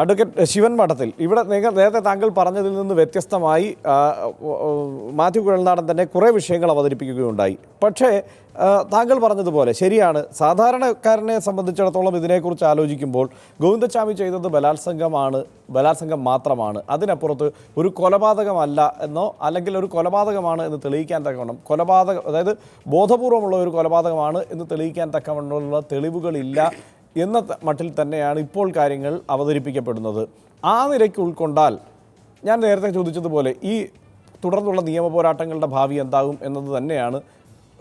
Advocate Shivan മഠത്തിൽ. ഇവിടെ നേരത്തെ താങ്കൾ പറഞ്ഞതിൽ നിന്ന് വ്യത്യസ്തമായി മാത്യു കുഴൽനാടൻ തന്നെ കുറേ വിഷയങ്ങൾ അവതരിപ്പിക്കുകയുണ്ടായി. പക്ഷേ താങ്കൾ പറഞ്ഞതുപോലെ ശരിയാണ്. സാധാരണക്കാരനെ സംബന്ധിച്ചിടത്തോളം ഇതിനെക്കുറിച്ച് ആലോചിക്കുമ്പോൾ ഗോവിന്ദസ്വാമി ചെയ്തത് ബലാത്സംഗമാണ് ബലാത്സംഗം മാത്രമാണ്. അതിനപ്പുറത്ത് ഒരു കൊലപാതകമല്ല എന്നോ അല്ലെങ്കിൽ ഒരു കൊലപാതകമാണ് എന്ന് തെളിയിക്കാൻ തക്കവണ്ണം കൊലപാതകം അതായത് ബോധപൂർവമുള്ള ഒരു കൊലപാതകമാണ് എന്ന് തെളിയിക്കാൻ തക്കവണ്ണമുള്ള തെളിവുകളില്ല എന്ന മട്ടിൽ തന്നെയാണ് ഇപ്പോൾ കാര്യങ്ങൾ അവതരിപ്പിക്കപ്പെടുന്നത്. ആ നിലയ്ക്ക് ഉൾക്കൊണ്ടാൽ ഞാൻ നേരത്തെ ചോദിച്ചതുപോലെ ഈ തുടർന്നുള്ള നിയമ പോരാട്ടങ്ങളുടെ ഭാവി എന്താകും എന്നത് തന്നെയാണ്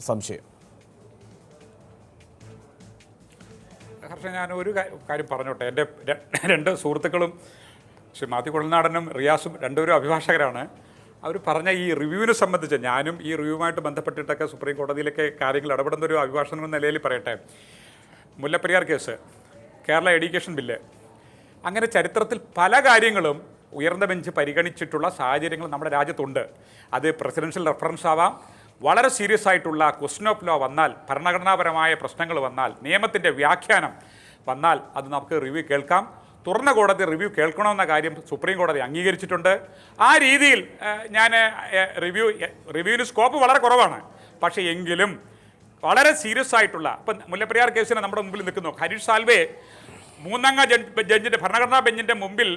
സംശയം. ഹർഷ ഞാൻ ഒരു കാര്യം പറഞ്ഞോട്ടെ. എന്റെ രണ്ട് സുഹൃത്തുക്കളും ശ്രീ മാത്യു കുളനാടനും റിയാസും രണ്ടുപേരും അഭിഭാഷകരാണ്. അവർ പറഞ്ഞ ഈ റിവ്യൂവിനെ സംബന്ധിച്ച് ഞാനും ഈ റിവ്യൂവുമായിട്ട് ബന്ധപ്പെട്ടിട്ടൊക്കെ സുപ്രീം കോടതിയിലൊക്കെ കാര്യങ്ങൾ ഇടപെടുന്ന ഒരു അഭിഭാഷകൻ എന്ന നിലയിൽ പറയട്ടെ. Mullaperiyar case Kerala education bill. അങ്ങനെ ചരിത്രത്തിൽ പല കാര്യങ്ങളും ഉയർന്ന ബെഞ്ച് പരിഗണിച്ചിട്ടുള്ള സാഹചര്യങ്ങൾ നമ്മുടെ രാജ്യത്തുണ്ട്. അത് പ്രസിഡൻഷ്യൽ റെഫറൻസ് ആവാം. വളരെ സീരിയസ് ആയിട്ടുള്ള ക്വസ്റ്റൻ ഓഫ് ലോ വന്നാൽ ഭരണഘടനാപരമായ പ്രശ്നങ്ങൾ വന്നാൽ നിയമത്തിന്റെ വ്യാഖ്യാനം വന്നാൽ അത് നമുക്ക് റിവ്യൂ കേൾക്കാം. തുറന്ന കോടതി റിവ്യൂ കേൾക്കണമെന്ന കാര്യം സുപ്രീം കോടതി അംഗീകരിച്ചിട്ടുണ്ട്. ആ രീതിയിൽ ഞാൻ റിവ്യൂ റിവ്യൂവിന് സ്കോപ്പ് വളരെ കുറവാണ്. പക്ഷേ എങ്കിലും വളരെ സീരിയസ് ആയിട്ടുള്ള ഇപ്പം മുല്ലപ്പെരിയാർ കേസിനെ നമ്മുടെ മുമ്പിൽ നിൽക്കുന്നു. ഹരീഷ് സാൽവെ മൂന്നംഗ ജഡ് ജഡ്ജിന്റെ ഭരണഘടനാ ബെഞ്ചിന്റെ മുമ്പിൽ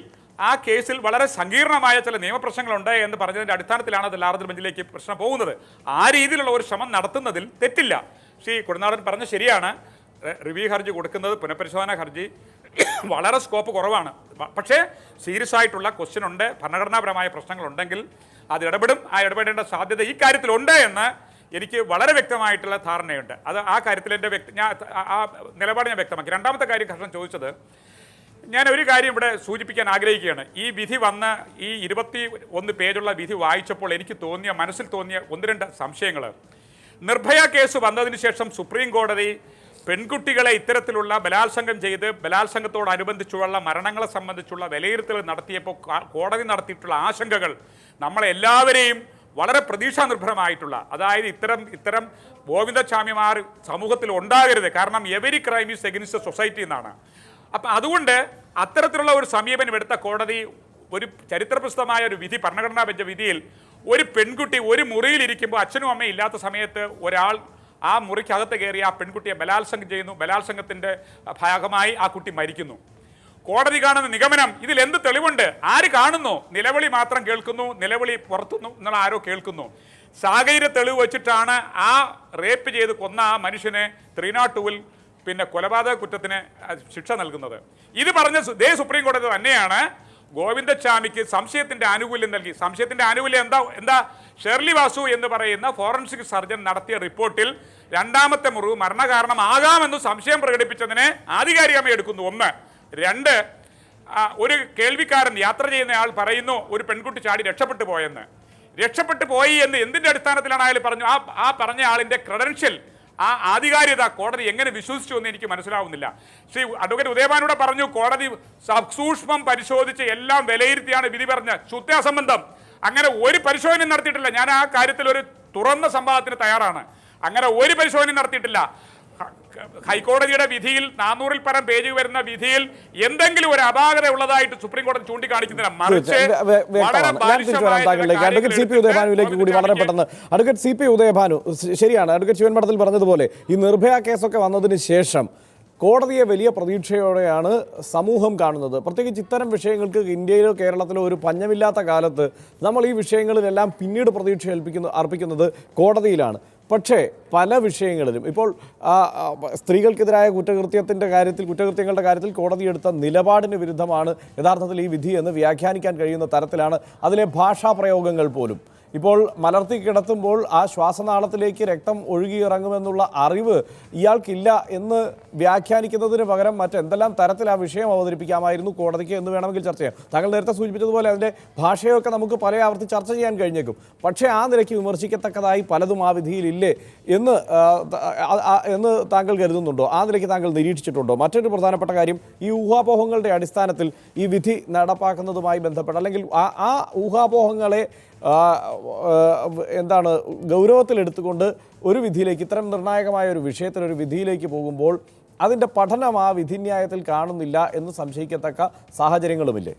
ആ കേസിൽ വളരെ സങ്കീർണമായ ചില നിയമപ്രശ്നങ്ങളുണ്ട് എന്ന് പറഞ്ഞതിന്റെ അടിസ്ഥാനത്തിലാണ് അത് ലാർജ് ബെഞ്ചിലേക്ക് പ്രശ്നം പോകുന്നത്. ആ രീതിയിലുള്ള ഒരു ശ്രമം നടത്തുന്നതിൽ തെറ്റില്ല. ശ്രീ കുടനാടൻ പറഞ്ഞ ശരിയാണ്. റിവ്യൂ ഹർജി കൊടുക്കുന്നത് പുനഃപരിശോധന ഹർജി വളരെ സ്കോപ്പ് കുറവാണ്. പക്ഷേ സീരിയസ് ആയിട്ടുള്ള ക്വസ്റ്റ്യൻ ഉണ്ട് ഭരണഘടനാപരമായ പ്രശ്നങ്ങളുണ്ടെങ്കിൽ അത് ഇടപെടും. ആ ഇടപെടേണ്ട സാധ്യത ഈ കാര്യത്തിലുണ്ട് എന്ന് എനിക്ക് വളരെ വ്യക്തമായിട്ടുള്ള ധാരണയുണ്ട്. അത് ആ കാര്യത്തിൽ എന്റെ വ്യക്തി ഞാൻ ആ- നിലപാട് ഞാൻ വ്യക്തമാക്കി. രണ്ടാമത്തെ കാര്യം കർഷകൻ ചോദിച്ചത് ഞാൻ ഒരു കാര്യം ഇവിടെ സൂചിപ്പിക്കാൻ ആഗ്രഹിക്കുകയാണ്. ഈ വിധി വന്ന ഈ ഇരുപത്തി ഒന്ന് പേജുള്ള വിധി വായിച്ചപ്പോൾ എനിക്ക് തോന്നിയ മനസ്സിൽ തോന്നിയ ഒന്ന് രണ്ട് സംശയങ്ങൾ നിർഭയ കേസ് വന്നതിന് ശേഷം സുപ്രീം കോടതി പെൺകുട്ടികളെ ഇത്തരത്തിലുള്ള ബലാത്സംഗം ചെയ്ത് ബലാത്സംഗത്തോടനുബന്ധിച്ചുള്ള മരണങ്ങളെ സംബന്ധിച്ചുള്ള വിലയിരുത്തൽ നടത്തിയപ്പോൾ കോടതി നടത്തിയിട്ടുള്ള ആശങ്കകൾ നമ്മളെല്ലാവരെയും വളരെ പ്രതീക്ഷാ നിർഭരമായിട്ടുള്ള അതായത് ഇത്തരം ഇത്തരം ഗോവിന്ദസ്വാമിമാർ സമൂഹത്തിൽ ഉണ്ടാകരുത്. കാരണം every crime is against society എന്നാണ്. അപ്പം അതുകൊണ്ട് അത്തരത്തിലുള്ള ഒരു സമീപനം എടുത്ത കോടതി ഒരു ചരിത്രപ്രസിദ്ധമായ ഒരു വിധി ഭരണഘടനാ ബെഞ്ച് വിധിയിൽ ഒരു പെൺകുട്ടി ഒരു മുറിയിലിരിക്കുമ്പോൾ അച്ഛനും അമ്മയും ഇല്ലാത്ത സമയത്ത് ഒരാൾ ആ മുറിക്കകത്ത് കയറി ആ പെൺകുട്ടിയെ ബലാത്സംഗം ചെയ്യുന്നു. ബലാത്സംഗത്തിന്റെ ഭാഗമായി ആ കുട്ടി മരിക്കുന്നു. കോടതി കാണുന്ന നിഗമനം ഇതിൽ എന്ത് തെളിവുണ്ട്? ആര് കാണുന്നു? നിലവിളി മാത്രം കേൾക്കുന്നു നിലവിളി പുറത്തുനിന്നു എന്നുള്ള ആരോ കേൾക്കുന്നു. സാഹചര്യ തെളിവ് വെച്ചിട്ടാണ് ആ റേപ്പ് ചെയ്ത് കൊന്ന ആ മനുഷ്യനെ ത്രീ നോട്ട് ടൂവിൽ പിന്നെ കൊലപാതക കുറ്റത്തിന് ശിക്ഷ നൽകുന്നത്. ഇത് പറഞ്ഞ ദേ സുപ്രീം കോടതി തന്നെയാണ് ഗോവിന്ദസ്വാമിക്ക് സംശയത്തിന്റെ ആനുകൂല്യം നൽകി. സംശയത്തിന്റെ ആനുകൂല്യം എന്താ എന്താ? ഷെർലി വാസു എന്ന് പറയുന്ന ഫോറൻസിക് സർജൻ നടത്തിയ റിപ്പോർട്ടിൽ രണ്ടാമത്തെ മുറിവ് മരണകാരണമാകാമെന്ന് സംശയം പ്രകടിപ്പിച്ചതിനെ ആധികാരികമായി എടുക്കുന്നു. ഒന്ന് രണ്ട് ഒരു കേൾവിക്കാരൻ യാത്ര ചെയ്യുന്നയാൾ പറയുന്നു ഒരു പെൺകുട്ടി ചാടി രക്ഷപ്പെട്ടു പോയെന്ന്. രക്ഷപ്പെട്ടു പോയി എന്ന് എന്തിന്റെ അടിസ്ഥാനത്തിലാണ് അയാൾ പറഞ്ഞു ആ ആ പറഞ്ഞ ആളിന്റെ ക്രെഡൻഷ്യൽ ആ ആധികാരികത കോടതി എങ്ങനെ വിശ്വസിച്ചു എന്ന് എനിക്ക് മനസ്സിലാവുന്നില്ല. ശ്രീ അഡ്വക്കേറ്റ് ഉദയഭാനൂടെ പറഞ്ഞു കോടതി സൂക്ഷ്മം പരിശോധിച്ച് എല്ലാം വിലയിരുത്തിയാണ് വിധി പറഞ്ഞ ശുദ്ധാസംബന്ധം അങ്ങനെ ഒരു പരിശോധനയും നടത്തിയിട്ടില്ല. ഞാൻ ആ കാര്യത്തിൽ ഒരു തുറന്ന സംവാദത്തിന് തയ്യാറാണ്. അങ്ങനെ ഒരു പരിശോധനയും നടത്തിയിട്ടില്ല. ഹൈക്കോടതിയുടെ വിധിയിൽ നാനൂറിൽ പരം പേജ് വരുന്ന വിധിയിൽ എന്തെങ്കിലും ഒരു അപാകത ഉള്ളതായിട്ട് സുപ്രീം കോടതി ചൂണ്ടിക്കാണിക്കുന്നില്ല. മറിച്ച് അഡ്വക്കേറ്റ് സി പി ഉദയഭാനുവിലേക്ക് കൂടി വളരെ പെട്ടെന്ന്. അഡ്വക്കേറ്റ് സി പി ഉദയഭാനു ശരിയാണ്. അഡ്വക്കേറ്റ് ശിവൻ പടത്തിൽ പറഞ്ഞതുപോലെ ഈ നിർഭയ കേസൊക്കെ വന്നതിന് ശേഷം കോടതിയെ വലിയ പ്രതീക്ഷയോടെയാണ് സമൂഹം കാണുന്നത്. പ്രത്യേകിച്ച് ഇത്തരം വിഷയങ്ങൾക്ക് ഇന്ത്യയിലോ കേരളത്തിലോ ഒരു പഞ്ഞമില്ലാത്ത കാലത്ത് നമ്മൾ ഈ വിഷയങ്ങളിലെല്ലാം പിന്നീട് പ്രതീക്ഷ ഏൽപ്പിക്കുന്ന അർപ്പിക്കുന്നത് കോടതിയിലാണ്. പക്ഷേ പല വിഷയങ്ങളിലും ഇപ്പോൾ സ്ത്രീകൾക്കെതിരായ കുറ്റകൃത്യത്തിന്റെ കാര്യത്തിൽ കുറ്റകൃത്യങ്ങളുടെ കാര്യത്തിൽ കോടതി എടുത്ത നിലപാടിന് വിരുദ്ധമാണ് യഥാർത്ഥത്തിൽ ഈ വിധി എന്ന് വ്യാഖ്യാനിക്കാൻ കഴിയുന്ന തരത്തിലാണ് അതിലെ ഭാഷാ പ്രയോഗങ്ങൾ പോലും. ഇപ്പോൾ മലർത്തി കിടത്തുമ്പോൾ ആ ശ്വാസനാളത്തിലേക്ക് രക്തം ഒഴുകിയിറങ്ങുമെന്നുള്ള അറിവ് ഇയാൾക്കില്ല എന്ന് വ്യാഖ്യാനിക്കുന്നതിന് പകരം മറ്റെന്തെല്ലാം തരത്തിൽ ആ വിഷയം അവതരിപ്പിക്കാമായിരുന്നു കോടതിക്ക് എന്ന് വേണമെങ്കിൽ ചർച്ച ചെയ്യാം. താങ്കൾ നേരത്തെ സൂചിപ്പിച്ചതുപോലെ അതിന്റെ ഭാഷയൊക്കെ നമുക്ക് പല ആവർത്തി ചർച്ച ചെയ്യാൻ കഴിഞ്ഞേക്കും. പക്ഷേ ആ നിലയ്ക്ക് വിമർശിക്കത്തക്കതായി പലതും ആ വിധിയിലില്ലേ എന്ന് എന്ന് താങ്കൾ കരുതുന്നുണ്ടോ? ആ നിലയ്ക്ക് താങ്കൾ നിരീക്ഷിച്ചിട്ടുണ്ടോ? മറ്റൊരു പ്രധാനപ്പെട്ട കാര്യം ഈ ഊഹാപോഹങ്ങളുടെ അടിസ്ഥാനത്തിൽ ഈ വിധി നടപ്പാക്കുന്നതുമായി ബന്ധപ്പെട്ട് അല്ലെങ്കിൽ ആ ഊഹാപോഹങ്ങളെ എന്താണ് ഗൗരവത്തിലെടുത്തുകൊണ്ട് ഒരു വിധിയിലേക്ക് ഇത്തരം നിർണായകമായ ഒരു വിഷയത്തിൽ ഒരു വിധിയിലേക്ക് പോകുമ്പോൾ അതിന്റെ പഠനം ആ വിധിന്യായത്തിൽ കാണുന്നില്ല എന്ന് സംശയിക്കത്തക്ക സാഹചര്യങ്ങളുമില്ലേ?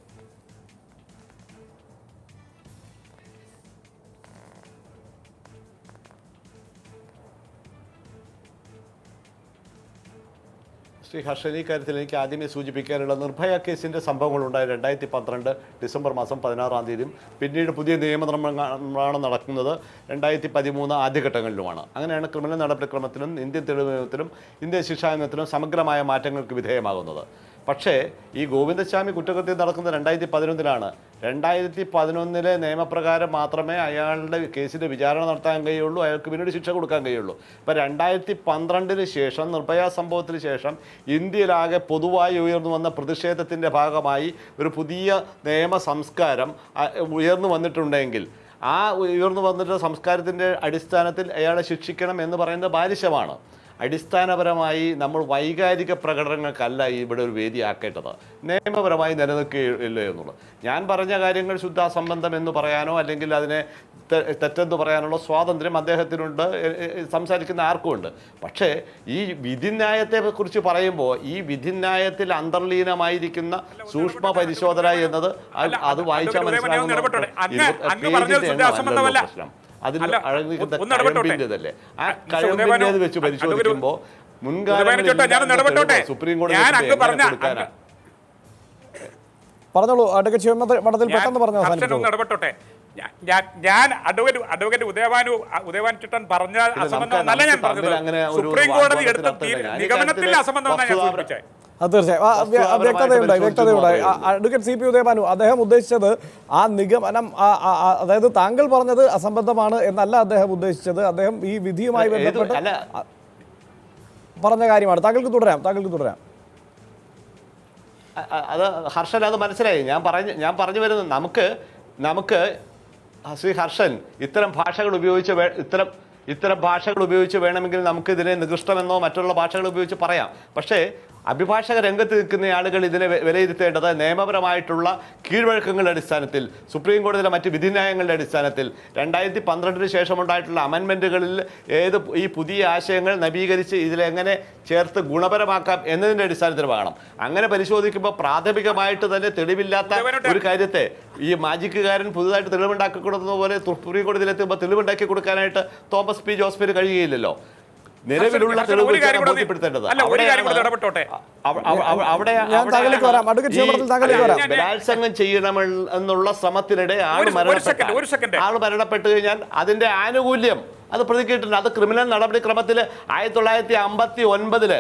ശ്രീ ഹർഷനി കാര്യത്തിൽ എനിക്ക് ആദ്യമേ സൂചിപ്പിക്കാനുള്ള നിർഭയ കേസിന്റെ സംഭവങ്ങളുണ്ടായ രണ്ടായിരത്തി പന്ത്രണ്ട് ഡിസംബർ മാസം പതിനാറാം തീയതിയും. പിന്നീട് പുതിയ നിയമനിർമ്മാണം നടക്കുന്നത് രണ്ടായിരത്തി പതിമൂന്ന് ആദ്യഘട്ടങ്ങളിലുമാണ്. അങ്ങനെയാണ് ക്രിമിനൽ നടപടിക്രമത്തിലും ഇന്ത്യൻ തെളിവ് ഇന്ത്യൻ ഇന്ത്യൻ ശിക്ഷാനിയമത്തിലും സമഗ്രമായ മാറ്റങ്ങൾക്ക് വിധേയമാകുന്നത്. പക്ഷേ ഈ ഗോവിന്ദസ്വാമി കുറ്റകൃത്യം നടക്കുന്നത് രണ്ടായിരത്തി പതിനൊന്നിലാണ് രണ്ടായിരത്തി പതിനൊന്നിലെ നിയമപ്രകാരം മാത്രമേ അയാളുടെ കേസിന്റെ വിചാരണ നടത്താൻ കഴിയുള്ളൂ അയാൾക്ക് പിന്നീട് ശിക്ഷ കൊടുക്കാൻ കഴിയുള്ളൂ. ഇപ്പം രണ്ടായിരത്തി പന്ത്രണ്ടിന് ശേഷം നിർഭയ സംഭവത്തിന് ശേഷം ഇന്ത്യയിലാകെ പൊതുവായി ഉയർന്നു വന്ന പ്രതിഷേധത്തിന്റെ ഭാഗമായി ഒരു പുതിയ നിയമ സംസ്കാരം ഉയർന്നു വന്നിട്ടുണ്ടെങ്കിൽ ആ ഉയർന്നു വന്നിട്ട് സംസ്കാരത്തിന്റെ അടിസ്ഥാനത്തിൽ അയാളെ ശിക്ഷിക്കണം എന്ന് പറയുന്നത് ബാലിശമാണ്. അടിസ്ഥാനപരമായി നമ്മൾ വൈകാരിക പ്രകടനങ്ങൾക്കല്ല ഇവിടെ ഒരു വേദിയാക്കേണ്ടത് നിയമപരമായി നിലനിൽക്കുകയില്ലേ എന്നുള്ളത്. ഞാൻ പറഞ്ഞ കാര്യങ്ങൾ ശുദ്ധാസംബന്ധം എന്ന് പറയാനോ അല്ലെങ്കിൽ അതിനെ തെറ്റെന്ന് പറയാനുള്ള സ്വാതന്ത്ര്യം അദ്ദേഹത്തിനുണ്ട് സംസാരിക്കുന്ന ആർക്കുമുണ്ട് പക്ഷേ ഈ വിധിന്യായത്തെ കുറിച്ച് പറയുമ്പോൾ ഈ വിധിന്യായത്തിൽ അന്തർലീനമായിരിക്കുന്ന സൂക്ഷ്മ പരിശോധന എന്നത് അത് വായിച്ചാൽ മനസ്സിലാകുന്ന. പ്രശ്നം. അതിൽ ആ വെച്ച് പരിശോധിക്കുമ്പോൾ സുപ്രീം കോടതി കൊടുക്കാനാ? പറഞ്ഞോളൂ അഡ്വക്കേറ്റ് ശിവമഠത്തിൽ പെട്ടെന്ന് പറഞ്ഞു ഹർഷൻ ഇടപെട്ടോട്ടെ. ഞാൻ- അഡ്വക്കേറ്റ് അഡ്വക്കേറ്റ് ഉദയഭാനു ഉദയഭാൻ ചിട്ടൻ പറഞ്ഞ ഞാൻ പറഞ്ഞത്. സുപ്രീം കോടതി എടുത്ത നിഗമനത്തിൽ ഞാൻ സൂചിപ്പിച്ചത്. അത് തീർച്ചയായും. വ്യക്തതയുണ്ടായി വ്യക്തതയുണ്ടായി. Advocate C. പി. ഉദയഭാനു അദ്ദേഹം ഉദ്ദേശിച്ചത് ആ നിഗമനം അതായത് താങ്കൾ പറഞ്ഞത് അസംബന്ധമാണ് എന്നല്ല അദ്ദേഹം ഉദ്ദേശിച്ചത്. അദ്ദേഹം ഈ വിധിയുമായി ബന്ധപ്പെട്ട് പറഞ്ഞ കാര്യമാണ്. താങ്കൾക്ക് തുടരാം താങ്കൾക്ക് തുടരാം. അത് ഹർഷൻ അത് മനസ്സിലായി. ഞാൻ പറഞ്ഞ് ഞാൻ പറഞ്ഞു വരുന്നത് നമുക്ക് നമുക്ക് ശ്രീ ഹർഷൻ ഇത്തരം ഭാഷകൾ ഉപയോഗിച്ച് വേ- ഇത്തരം ഇത്തരം ഭാഷകൾ ഉപയോഗിച്ച് വേണമെങ്കിൽ നമുക്കിതിനെ നികൃഷ്ടമെന്നോ മറ്റുള്ള ഭാഷകൾ ഉപയോഗിച്ച് പറയാം. പക്ഷേ അഭിഭാഷക രംഗത്ത് നിൽക്കുന്ന ആളുകൾ ഇതിനെ വിലയിരുത്തേണ്ടത് നിയമപരമായിട്ടുള്ള കീഴ്വഴക്കങ്ങളുടെ അടിസ്ഥാനത്തിൽ സുപ്രീം കോടതിയിലെ മറ്റ് വിധിന്യായങ്ങളുടെ അടിസ്ഥാനത്തിൽ. രണ്ടായിരത്തി പന്ത്രണ്ടിന് ശേഷമുണ്ടായിട്ടുള്ള അമെൻമെന്റുകളിൽ ഏത് ഈ പുതിയ ആശയങ്ങൾ നവീകരിച്ച് ഇതിലെങ്ങനെ ചേർത്ത് ഗുണപരമാക്കാം എന്നതിന്റെ അടിസ്ഥാനത്തിൽ വേണം. അങ്ങനെ പരിശോധിക്കുമ്പോൾ പ്രാഥമികമായിട്ട് തന്നെ തെളിവില്ലാത്ത ഒരു കാര്യത്തെ ഈ മാജിക്കുകാരൻ പുതുതായിട്ട് തെളിവുണ്ടാക്കി കൊടുക്കുന്ന പോലെ സുപ്രീം കോടതിയിലെത്തുമ്പോൾ തെളിവുണ്ടാക്കി കൊടുക്കാനായിട്ട് തോമസ് പി ജോസഫിന് കഴിയുകയില്ലല്ലോ. നിലവിലുള്ള. ബലാത്സംഗം ചെയ്യണമെന്നുള്ള എന്നുള്ള ശ്രമത്തിനിടെ ആൾ മരണപ്പെട്ട് കഴിഞ്ഞാൽ അതിന്റെ ആനുകൂല്യം അത് പ്രതിക്കിയിട്ടുണ്ട് അത് ക്രിമിനൽ നടപടിക്രമത്തിൽ ആയിരത്തി തൊള്ളായിരത്തി അമ്പത്തി ഒൻപതിൽ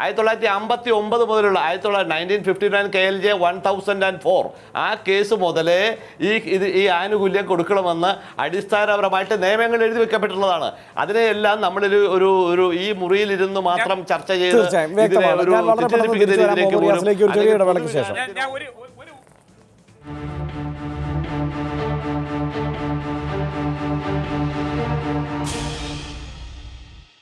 ആയിരത്തി തൊള്ളായിരത്തി അമ്പത്തി ഒമ്പത് മുതലുള്ള ആയിരത്തി തൊള്ളായിരത്തി nineteen fifty nine K L J one thousand and four ആ കേസ് മുതലേ ഈ ഇത് ഈ ആനുകൂല്യം കൊടുക്കണമെന്ന് അടിസ്ഥാനപരമായിട്ട് നിയമങ്ങൾ എഴുതി വെക്കപ്പെട്ടിട്ടുള്ളതാണ്. അതിനെയെല്ലാം നമ്മളൊരു ഒരു ഒരു ഈ മുറിയിൽ മുറിയിലിരുന്ന് മാത്രം ചർച്ച ചെയ്ത് ഇതിനെ ഒരു